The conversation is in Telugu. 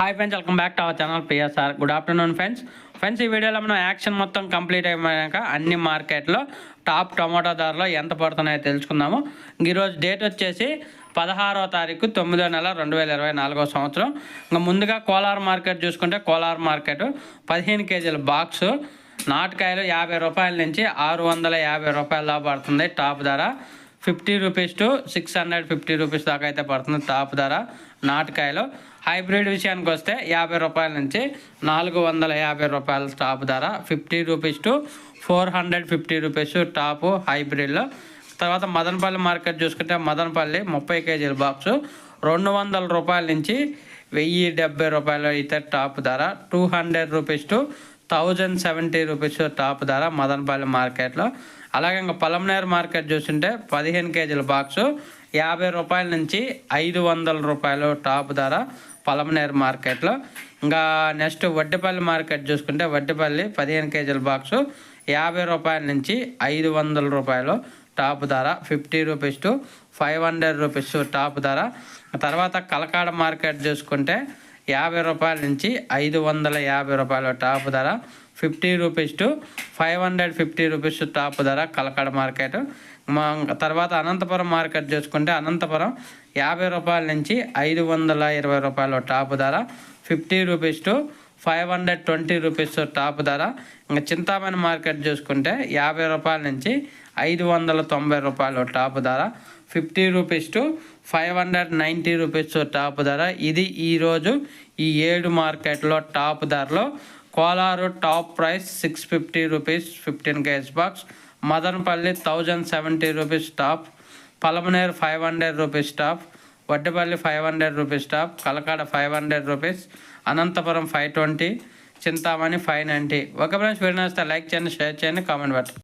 Hi friends welcome back to our channel PSR good afternoon friends friends ఈ వీడియోలో మనం యాక్షన్ మొత్తం కంప్లీట్ అయిపోయాక అన్ని మార్కెట్లో టాప్ టమాటో ధరలు ఎంత పడుతున్నాయో తెలుసుకుందాము. ఈరోజు డేట్ వచ్చేసి పదహారవ తారీఖు తొమ్మిదో నెల రెండు వేల ఇరవై నాలుగో సంవత్సరం. ఇంకా ముందుగా కోలార్ మార్కెట్ చూసుకుంటే కోలార్ మార్కెట్ పదిహేను కేజీల బాక్సు నాటకాయలు యాభై రూపాయల నుంచి ఆరు వందల యాభై రూపాయల దాకా పడుతుంది టాప్ ధర. Fifty rupees to six hundred fifty rupees దాకా అయితే పడుతుంది టాప్ ధర నాటకాయలు. హైబ్రిడ్ విషయానికి వస్తే యాభై రూపాయల నుంచి నాలుగు వందల యాభై రూపాయల టాప్ ధర fifty rupees to four hundred fifty rupees top హైబ్రిడ్లో తర్వాత మదనపల్లి మార్కెట్ చూసుకుంటే మదనపల్లి ముప్పై కేజీల బాక్సు రెండు వందల రూపాయల నుంచి వెయ్యి డెబ్బై రూపాయలు అయితే టాప్ ధర two hundred rupees to thousand seventy rupees top ధర మదనపల్లి మార్కెట్లో. అలాగే ఇంకా పలంనేరు మార్కెట్ చూస్తుంటే పదిహేను కేజీల బాక్సు యాభై రూపాయల నుంచి ఐదు వందల రూపాయలు టాప్ ధర పలమనేర్ మార్కెట్లో. ఇంకా నెక్స్ట్ వడ్డిపల్లి మార్కెట్ చూసుకుంటే వడ్డిపల్లి పదిహేను కేజీల బాక్సు యాభై రూపాయల నుంచి ఐదు వందల రూపాయలు టాప్ ధర fifty rupees to five hundred rupees top ధర. తర్వాత కలకాడ మార్కెట్ చూసుకుంటే యాభై రూపాయల నుంచి ఐదు వందల యాభై రూపాయల టాప్ ధర fifty rupees to five hundred fifty rupees top ధర కలకడ మార్కెట్. మా తర్వాత అనంతపురం మార్కెట్ చూసుకుంటే అనంతపురం యాభై రూపాయల నుంచి ఐదు వందల ఇరవై రూపాయల టాప్ ధర fifty rupees to five hundred twenty rupees top ధర. ఇంకా చింతామణి మార్కెట్ చూసుకుంటే యాభై రూపాయల నుంచి ఐదు వందల తొంభై రూపాయలు టాప్ ధర. Fifty rupees to five hundred ninety rupees top ధర. ఇది ఈరోజు ఈ ఏడు మార్కెట్లో టాప్ ధరలో. Kolar top price six fifty rupees fifteen kg box. Madanapalle thousand seventy rupees top. Palamaner five hundred rupees top. Vaddapalli five hundred rupees top. Kalakada five hundred rupees. Anantapur five twenty. Chintamani five ninety. ఒక ఫ్రెండ్స్ వీడియో లైక్ చేయండి షేర్ చేయండి కామెంట్ పెట్టండి.